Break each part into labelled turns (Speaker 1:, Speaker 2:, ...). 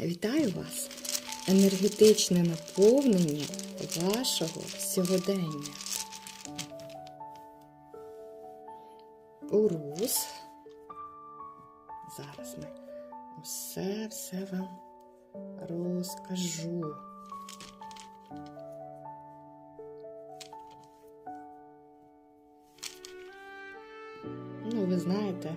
Speaker 1: Вітаю вас! Енергетичне наповнення вашого сьогодення. Урус. Зараз ми усе все вам розкажу. Ну, ви знаєте,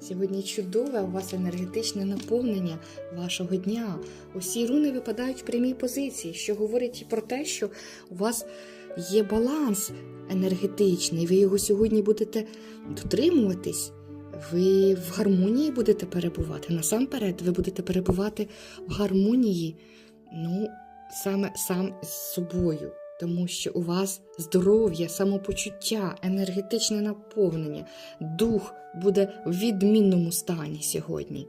Speaker 1: сьогодні чудове у вас енергетичне наповнення вашого дня. Усі руни випадають в прямій позиції, що говорить про те, що у вас є баланс енергетичний, ви його сьогодні будете дотримуватись. Ви в гармонії будете перебувати. Насамперед, ви будете перебувати в гармонії, ну, саме сам з собою, тому що у вас здоров'я, самопочуття, енергетичне наповнення, дух буде в відмінному стані сьогодні.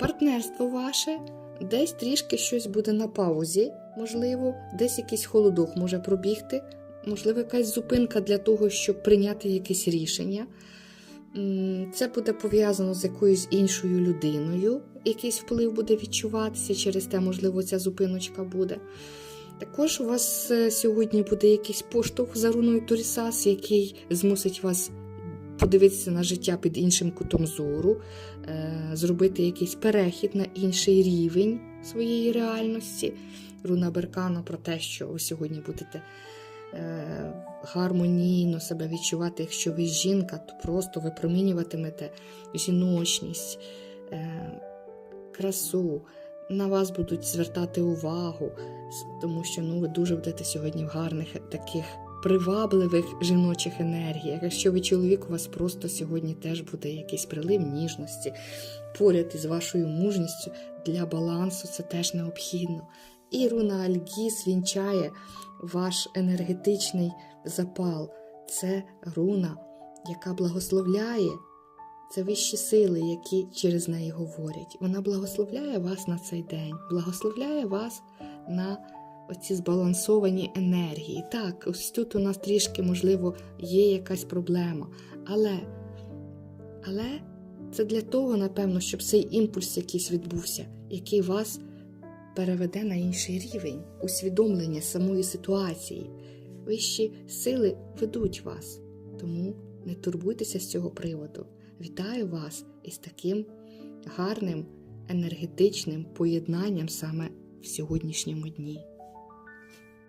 Speaker 1: Партнерство ваше десь трішки щось буде на паузі, можливо, десь якийсь холодок може пробігти, можливо, якась зупинка для того, щоб прийняти якесь рішення. Це буде пов'язано з якоюсь іншою людиною, якийсь вплив буде відчуватися, через те, можливо, ця зупиночка буде. Також у вас е, сьогодні буде якийсь поштовх за руною Торісас, який змусить вас подивитися на життя під іншим кутом зору, е, зробити якийсь перехід на інший рівень своєї реальності. Руна Беркана про те, що ви сьогодні будете е, гармонійно себе відчувати, якщо ви жінка, то просто випромінюватимете жіночність, е, красу. На вас будуть звертати увагу, тому що ну, ви дуже будете сьогодні в гарних таких привабливих жіночих енергіях. Якщо ви чоловік, у вас просто сьогодні теж буде якийсь прилив ніжності, поряд із вашою мужністю для балансу це теж необхідно. І руна Альгіс вінчає ваш енергетичний запал. Це руна, яка благословляє. Це вищі сили, які через неї говорять. Вона благословляє вас на цей день, благословляє вас на оці збалансовані енергії. Так, ось тут у нас трішки, можливо, є якась проблема. Але, але це для того, напевно, щоб цей імпульс якийсь відбувся, який вас переведе на інший рівень усвідомлення самої ситуації. Вищі сили ведуть вас, тому не турбуйтеся з цього приводу. Вітаю вас із таким гарним енергетичним поєднанням саме в сьогоднішньому дні.